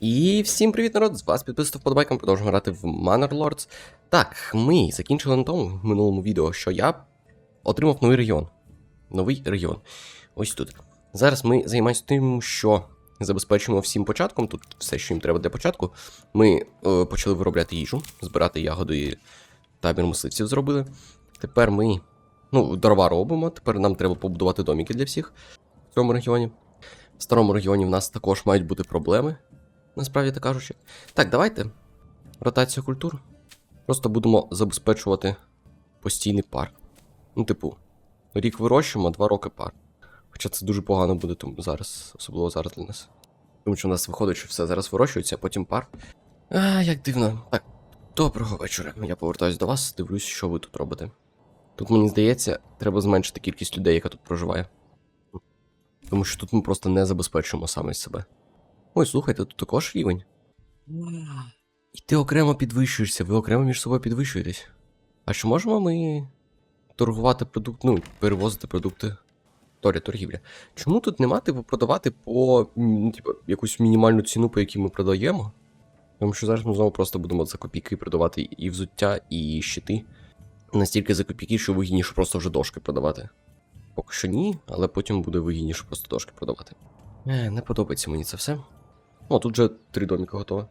І всім привіт, народ! З вас підписав вподобайком, продовжуємо грати в Manor Lords. Так, ми закінчили на тому в минулому відео, що я отримав новий регіон. Новий регіон. Ось тут. Зараз ми займаємося тим, що забезпечуємо всім початком. Тут все, що їм треба для початку. Ми е, почали виробляти їжу, збирати ягоди і табір мисливців зробили. Тепер ми ну, дрова робимо. Тепер нам треба побудувати доміки для всіх в цьому регіоні. В старому регіоні в нас також мають бути проблеми насправді так кажучи. Так, давайте. Ротація культур. Просто будемо забезпечувати постійний пар. Ну, типу, рік вирощуємо, два роки пар. Хоча це дуже погано буде тому зараз, особливо зараз для нас. Тому що в нас виходить, що все зараз вирощується, а потім пар. А, як дивно. Так, доброго вечора. Я повертаюсь до вас, дивлюсь, що ви тут робите. Тут, мені здається, треба зменшити кількість людей, яка тут проживає. Тому що тут ми просто не забезпечуємо саме себе. Ой, слухайте, тут також рівень. І ти окремо підвищуєшся, ви окремо між собою підвищуєтесь. А чи можемо ми торгувати продукт, ну, перевозити продукти? Торі, торгівля. Чому тут нема, типу, продавати по типу, якусь мінімальну ціну, по якій ми продаємо? Тому що зараз ми знову просто будемо за копійки продавати і взуття, і щити. Настільки за копійки, що вигідніше просто вже дошки продавати. Поки що ні, але потім буде вигідніше просто дошки продавати. Е, не подобається мені це все. О, тут вже три доміки готові.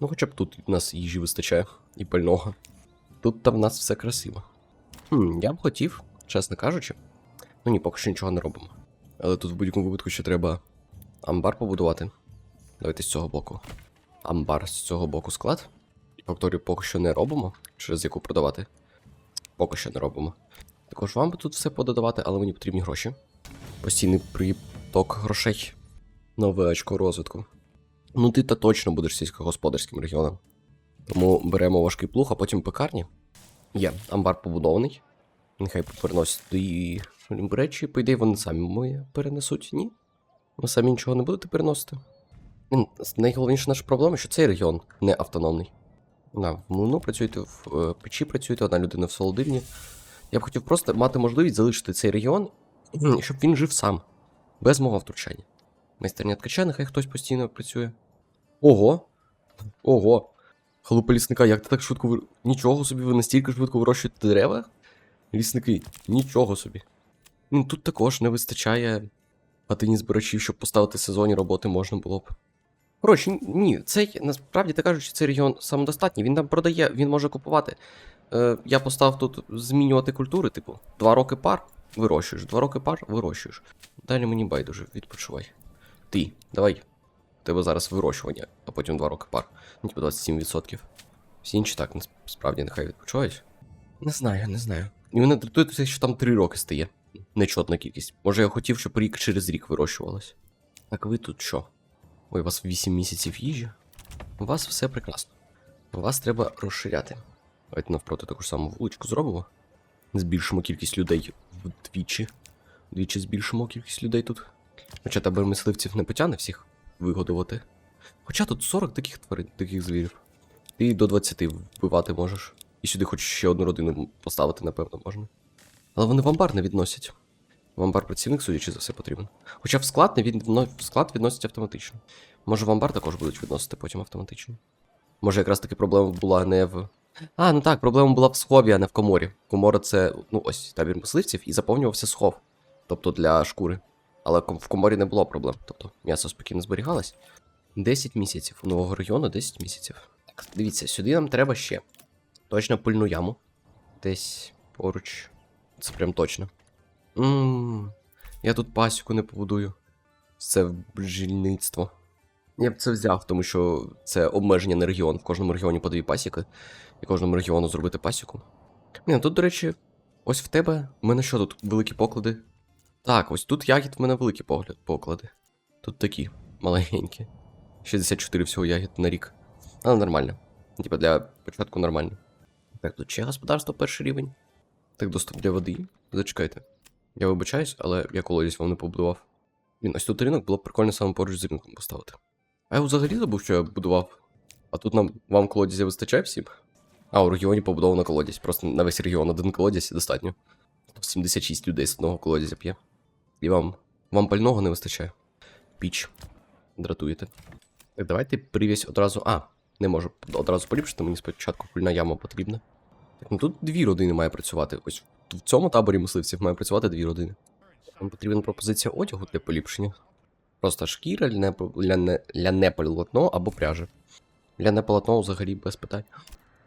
Ну, хоча б тут у нас їжі вистачає і пального. Тут там в нас все красиво. Хм, я б хотів, чесно кажучи. Ну ні, поки що нічого не робимо. Але тут в будь-якому випадку ще треба амбар побудувати. Давайте з цього боку. Амбар з цього боку склад. Факторію поки що не робимо, через яку продавати. Поки що не робимо. Також вам би тут все пододавати, але мені потрібні гроші. Постійний приток грошей. Нове очко розвитку. Ну, ти та точно будеш сільськогосподарським регіоном. Тому беремо важкий плуг, а потім пекарні. Є, амбар побудований. Нехай переносять туди речі, по ідеї, вони самі мої перенесуть, ні? Ви самі нічого не будете переносити. Найголовніша наша проблема, що цей регіон не автономний. На, в млину працюєте, в е, печі працюєте, одна людина в солодильні. Я б хотів просто мати можливість залишити цей регіон, щоб він жив сам, без мого втручання. Майстерня ткача, нехай хтось постійно працює. Ого. Ого. Халупа лісника, як ти так швидко вир... Нічого собі, ви настільки швидко вирощуєте дерева? Лісники, нічого собі. Ну, тут також не вистачає хатині збирачів, щоб поставити сезонні роботи можна було б. Коротше, ні, цей, насправді так кажучи, цей регіон самодостатній, він там продає, він може купувати. Е, я поставив тут змінювати культури, типу, два роки пар вирощуєш, два роки пар вирощуєш. Далі мені байдуже, відпочивай. Ти, давай. Тебе зараз вирощування, а потім два роки пар. Ну, типу 27%. Всі інші так, насправді нехай відпочивають. Не знаю, не знаю. І мене дратує що там три роки стає. Нечотна кількість. Може, я хотів, щоб рік через рік вирощувалось. Так ви тут що? Ой, у вас 8 місяців їжі. У вас все прекрасно. Вас треба розширяти. Давайте навпроти таку ж саму вуличку зробимо. Збільшимо кількість людей вдвічі. Вдвічі збільшимо кількість людей тут. Хоча табор мисливців не потягне всіх вигодувати. Хоча тут 40 таких тварин, таких звірів. Ти до 20 вбивати можеш. І сюди хоч ще одну родину поставити, напевно, можна. Але вони в амбар не відносять. В амбар працівник, судячи за все, потрібен. Хоча в склад не від... в склад відносять автоматично. Може в амбар також будуть відносити потім автоматично. Може, якраз таки проблема була не в. А, ну так, проблема була в схові, а не в коморі. Комора це, ну ось, табір мисливців і заповнювався схов. Тобто для шкури. Але в коморі не було проблем. Тобто м'ясо спокійно зберігалось. 10 місяців. У нового району 10 місяців. Так, дивіться, сюди нам треба ще. Точно пильну яму. Десь поруч. Це прям точно. Ммм. Я тут пасіку не побудую. Це бджільництво. Я б це взяв, тому що це обмеження на регіон. В кожному регіоні по дві пасіки. І кожному регіону зробити пасіку. Ні, тут, до речі, ось в тебе. У мене що тут? Великі поклади. Так, ось тут ягід в мене великі погляд, поклади. Тут такі, маленькі. 64 всього ягід на рік. Але нормально. Типа для початку нормально. Так, тут ще господарство перший рівень. Так, доступ для води. Зачекайте. Я вибачаюсь, але я колодязь вам не побудував. Він, ось тут ринок було б прикольно саме поруч з ринком поставити. А я взагалі забув, що я будував. А тут нам вам колодязя вистачає всім? А, у регіоні побудовано колодязь. Просто на весь регіон один колодязь і достатньо. Тут 76 людей з одного колодязя п'є. І вам. Вам пального не вистачає. Піч. Дратуєте. Так, давайте привязь одразу. А, не можу одразу поліпшити, мені спочатку пульна яма потрібна. Так, ну тут дві родини має працювати. Ось в цьому таборі мисливців має працювати дві родини. Нам потрібна пропозиція одягу для поліпшення. Просто шкіра, ляне, ляне, ляне полотно або пряжа. Ляне полотно взагалі без питань.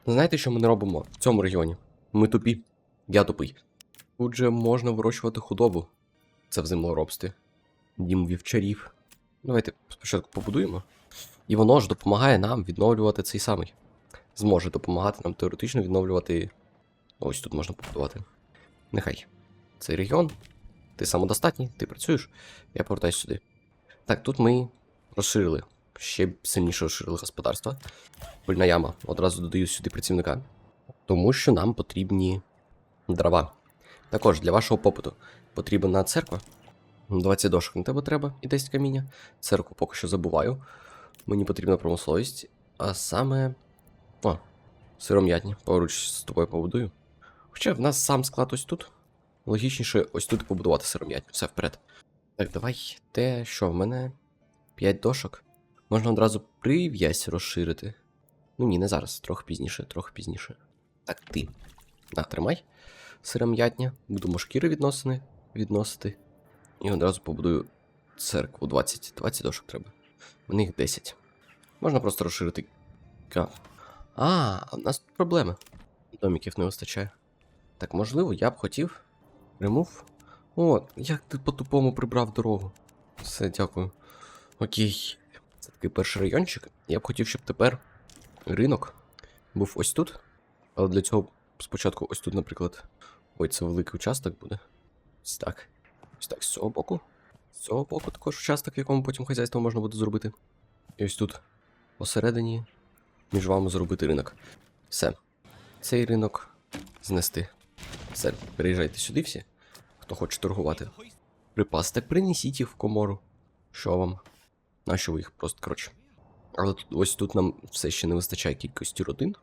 Знаєте, що ми не робимо в цьому регіоні? Ми тупі. Я тупий. Тут же можна вирощувати худобу. Це в землеробстві. Дім вівчарів. Давайте спочатку побудуємо. І воно ж допомагає нам відновлювати цей самий. Зможе допомагати нам теоретично відновлювати. Ось тут можна побудувати. Нехай. Цей регіон. Ти самодостатній, ти працюєш. Я повертаюсь сюди. Так, тут ми розширили. Ще сильніше розширили господарство. Пильна яма. Одразу додаю сюди працівника. Тому що нам потрібні дрова. Також для вашого попиту потрібна церква. 20 дошок на тебе треба і 10 каміння. Церкву поки що забуваю. Мені потрібна промисловість. А саме. О, сиром'ятні. Поруч з тобою побудую. Хоча в нас сам склад ось тут. Логічніше ось тут побудувати сиром'ятню. Все вперед. Так, давай. Те, що в мене 5 дошок. Можна одразу прив'язь розширити. Ну ні, не зараз, трохи пізніше, трохи пізніше. Так, ти. На, тримай. Сиром'ятня. Будемо шкіри відносини відносити. І одразу побудую церкву 20. 20 дошок треба. В них 10. Можна просто розширити. Ка. А, в нас тут проблеми. Доміків не вистачає. Так, можливо, я б хотів. Ремув. О, як ти по-тупому прибрав дорогу. Все, дякую. Окей. Це такий перший райончик. Я б хотів, щоб тепер ринок був ось тут. Але для цього спочатку ось тут, наприклад. Ой, це великий участок буде. Ось так. Ось так, з цього боку. З цього боку також участок, в якому потім хазяйство можна буде зробити. І ось тут посередині між вами зробити ринок. Все. Цей ринок знести. Все, переїжджайте сюди всі, хто хоче торгувати. Припас, так принесіть їх в комору. Що вам? Нащо ви їх просто, коротше. Але тут, ось тут нам все ще не вистачає кількості родин.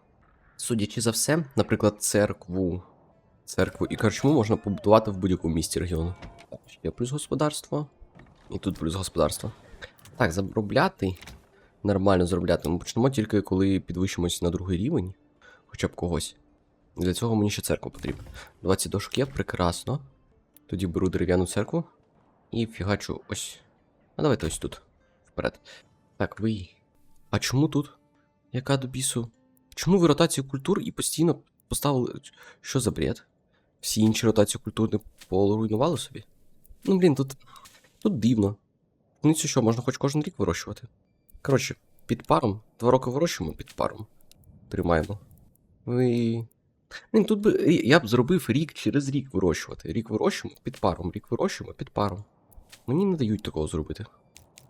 Судячи за все, наприклад, церкву. Церкву і корчму можна побудувати в будь-якому місті регіону. Так, ще плюс господарство. І тут плюс господарство. Так, заробляти. Нормально заробляти. Ми почнемо тільки коли підвищимось на другий рівень. Хоча б когось. Для цього мені ще церква потрібна. 20 дошок є, прекрасно. Тоді беру дерев'яну церкву і фігачу ось. А давайте ось тут. Вперед. Так, ви. А чому тут? Яка до бісу? Чому ви ротацію культур і постійно поставили. Що за бред? Всі інші ротації культур не поруйнували собі? Ну, блін, тут. Тут дивно. Ну, це що, можна хоч кожен рік вирощувати. Коротше, під паром. Два роки вирощуємо під паром. Тримаємо. Ви. Блін, тут би. Я б зробив рік через рік вирощувати. Рік вирощуємо під паром, рік вирощуємо під паром. Мені не дають такого зробити.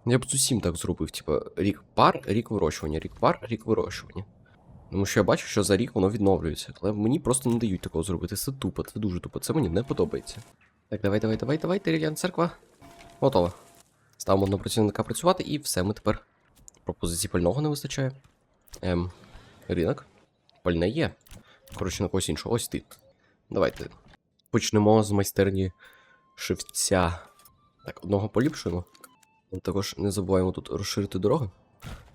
Я б з усім так зробив, типа, рік пар, рік вирощування, рік пар, рік вирощування. Тому що я бачу, що за рік воно відновлюється. Але мені просто не дають такого зробити. Це тупо, це дуже тупо, це мені не подобається. Так, давай, давай, давай, давай, дерев'яна церква. Готово. Ставимо одного працівника працювати, і все, ми тепер. Пропозиції пального не вистачає. Ем, ринок. Пальне є. Коротше, на когось іншого. Ось ти. Давайте. Почнемо з майстерні шивця. Так, одного поліпшуємо. Також не забуваємо тут розширити дороги.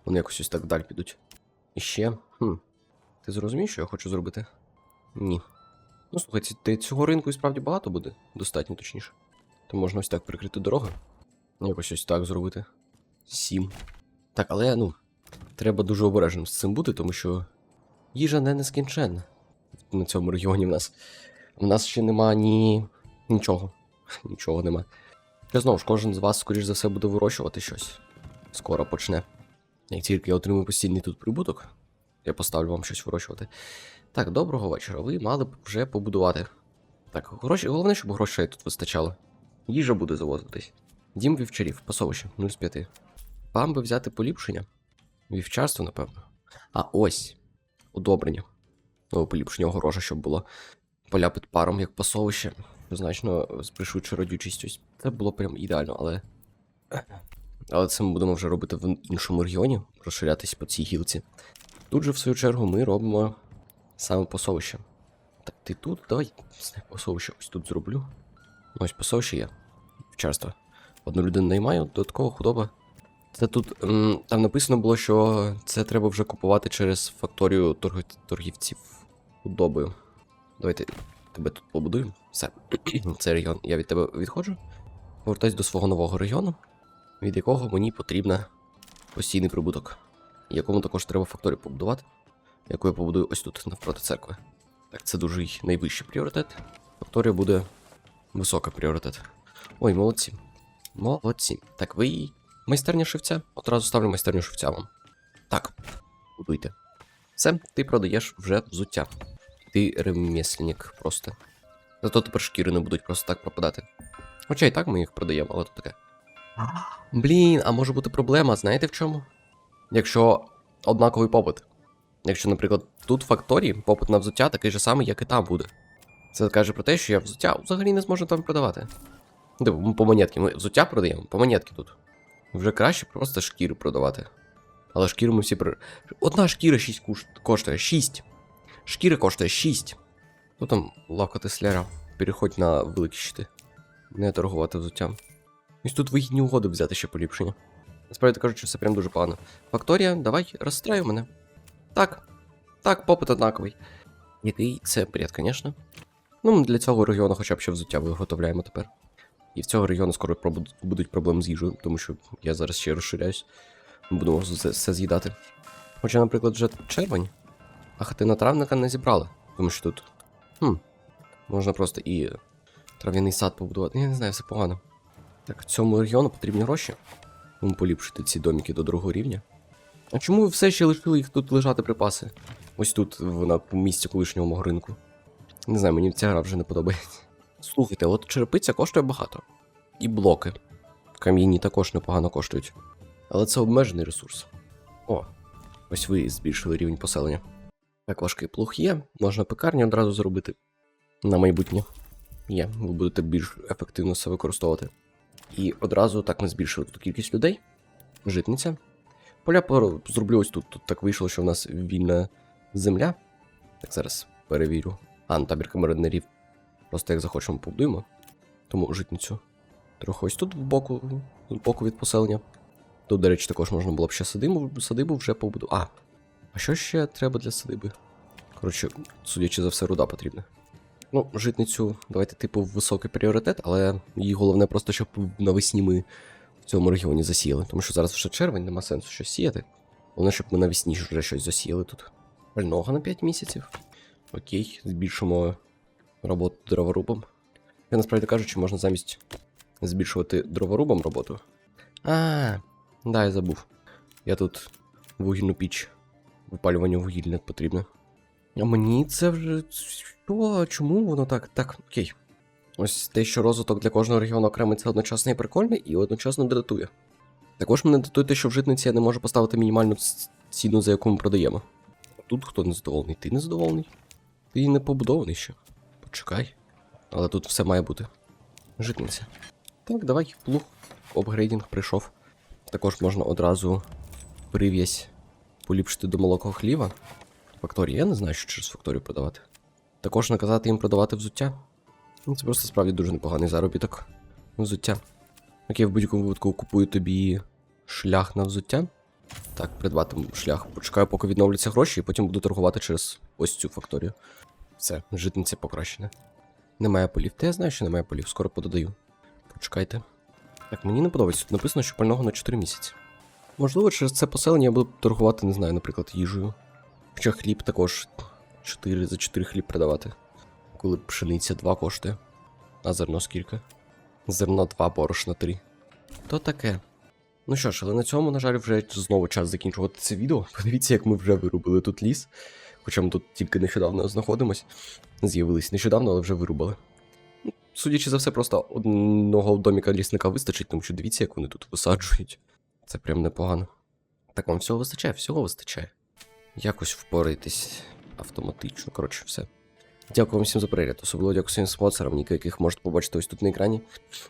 Вони якось ось так вдаль підуть. І ще. Хм. Ти зрозумів, що я хочу зробити? Ні. Ну, слухай, ти цього ринку і справді багато буде, достатньо точніше. То можна ось так прикрити дороги. Якось ось так зробити. Сім. Так, але ну. Треба дуже обережним з цим бути, тому що їжа не нескінченна на цьому регіоні в нас. У нас ще нема ні. нічого. Нічого нема. Я знову ж, кожен з вас, скоріш за все, буде вирощувати щось. Скоро почне. Як тільки я отримую постійний тут прибуток, я поставлю вам щось вирощувати. Так, доброго вечора. Ви мали б вже побудувати. Так, гроші. Головне, щоб грошей тут вистачало. Їжа буде завозитись. Дім вівчарів, пасовище, 0 з 5. Вам би взяти поліпшення. Вівчарство, напевно. А ось. Удобрення. Ну, поліпшення огорожа, щоб було. Поля під паром, як пасовище. Значно пришвидше родючість. Ось Це було прям ідеально, але. Але це ми будемо вже робити в іншому регіоні, розширятись по цій гілці. Тут же, в свою чергу, ми робимо саме пасовище. Так, ти тут? Давай все, пасовище ось тут зроблю. Ось пасовище є. Вчарство. Одну людину наймаю, додаткова худоба. Це тут там написано було, що це треба вже купувати через факторію торг... торгівців худобою. Давайте тебе тут побудуємо. Все. Це регіон. Я від тебе відходжу. Повертаюсь до свого нового регіону, від якого мені потрібна постійний прибуток. Якому також треба факторію побудувати, яку я побудую ось тут, навпроти церкви. Так, це дуже найвищий пріоритет. Факторія буде високий пріоритет. Ой, молодці. Молодці. Так, ви майстерня шивця? Одразу ставлю майстерню шивця вам. Так, будуйте. Все, ти продаєш вже взуття. Ти ремесленник просто. Зато тепер шкіри не будуть просто так пропадати. Хоча і так ми їх продаємо, але то таке. Блін, а може бути проблема, знаєте в чому? Якщо однаковий попит. Якщо, наприклад, тут в факторії попит на взуття такий же самий, як і там буде. Це каже про те, що я взуття взагалі не зможу там продавати. Типу, ми по монетки. Ми взуття продаємо, по монетки тут. Вже краще просто шкіри продавати. Але шкіру ми всі при. Одна шкіра 6 куш... коштує 6. Шкіра коштує 6. Ну там лавка Теслера. Переходь на великі щити. Не торгувати взуттям. Ось тут вигідні угоди взяти ще поліпшення. Насправді кажучи, все прям дуже погано. Факторія, давай, розстраю мене. Так. Так, попит однаковий. Який це бред, звісно. Ну, для цього регіону хоча б ще взуття виготовляємо тепер. І в цього регіону скоро будуть проблеми з їжею, тому що я зараз ще розширяюсь. Будемо все, з'їдати. Хоча, наприклад, вже червень, а хатина травника не зібрала, тому що тут. Хм. Можна просто і трав'яний сад побудувати. Я не знаю, все погано. Так, цьому регіону потрібні гроші. Тому поліпшити ці доміки до другого рівня. А чому ви все ще лишили їх тут лежати припаси? Ось тут, на місці колишнього мого ринку. Не знаю, мені ця гра вже не подобається. Слухайте, от черепиця коштує багато. І блоки. Кам'яні також непогано коштують. Але це обмежений ресурс. О, ось ви збільшили рівень поселення. Так, важкий плуг є, можна пекарню одразу зробити. На майбутнє. Є, ви будете більш ефективно це використовувати. І одразу так ми збільшили тут кількість людей. Житниця. Поля зроблю ось тут. Тут так вийшло, що в нас вільна земля. Так, зараз перевірю. А, ну табір камернерів. Просто як захочемо побудуємо. Тому житницю. Трохи ось тут вбоку, збоку від поселення. Тут, до речі, також можна було б ще садибу, садибу вже побудувати. А. А що ще треба для садиби? Коротше, судячи за все, руда потрібна. Ну, житницю, давайте, типу, високий пріоритет, але її головне просто, щоб навесні ми в цьому регіоні засіяли. Тому що зараз вже червень, нема сенсу щось сіяти. Головне, щоб ми навесні вже щось засіяли тут. Пального на 5 місяців. Окей, збільшимо роботу дроворубом. Я насправді кажучи, можна замість збільшувати дроворубом роботу. А, да, я забув. Я тут вугільну піч. Випалювання вугілля потрібно. Мені це вже. Що? Чому воно так? Так, окей. Ось те, що розвиток для кожного регіону окремо це одночасно і прикольно, і одночасно дратує. Також мене датує те, що в житниці я не можу поставити мінімальну ціну, за яку ми продаємо. Тут хто не задоволений? Ти не задоволений? Ти не побудований ще. Почекай. Але тут все має бути. Житниця. Так, давай, плуг. Апгрейдинг прийшов. Також можна одразу прив'язь поліпшити до молокого хліва. Факторію, я не знаю, що через факторію продавати. Також наказати їм продавати взуття. Ну, Це просто справді дуже непоганий заробіток. Взуття. Окей, в будь-якому випадку купую тобі шлях на взуття. Так, придбати шлях. Почекаю, поки відновляться гроші, і потім буду торгувати через ось цю факторію. Все, житниця покращена. Немає полів. Та я знаю, що немає полів, скоро пододаю. Почекайте. Так, мені не подобається. Тут написано, що пального на 4 місяці. Можливо, через це поселення я буду торгувати, не знаю, наприклад, їжею. Хоча хліб також 4 за 4 хліб продавати. Коли пшениця 2 коштує. А зерно скільки? Зерно 2, борошно 3. То таке. Ну що ж, але на цьому, на жаль, вже знову час закінчувати це відео. Подивіться, як ми вже вирубили тут ліс. Хоча ми тут тільки нещодавно знаходимось. З'явились нещодавно, але вже вирубали. Ну, Судячи за все, просто одного доміка лісника вистачить, тому що дивіться, як вони тут висаджують. Це прям непогано. Так вам всього вистачає, всього вистачає. Якось впорайтесь автоматично, коротше, все. Дякую вам всім за перегляд. Особливо дякую своїм спонсорам, ніки яких можете побачити ось тут на екрані.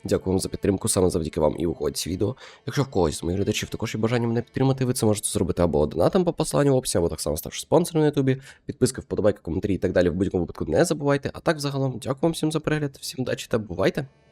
Дякую вам за підтримку, саме завдяки вам і виходить з відео. Якщо в когось з моїх глядачів також є бажання мене підтримати, ви це можете зробити або донатом по посиланню в описі, або так само ставши спонсором на ютубі. Підписки, вподобайки, коментарі і так далі в будь-якому випадку не забувайте. А так, загалом, дякую вам всім за перегляд, всім удачі та бувайте!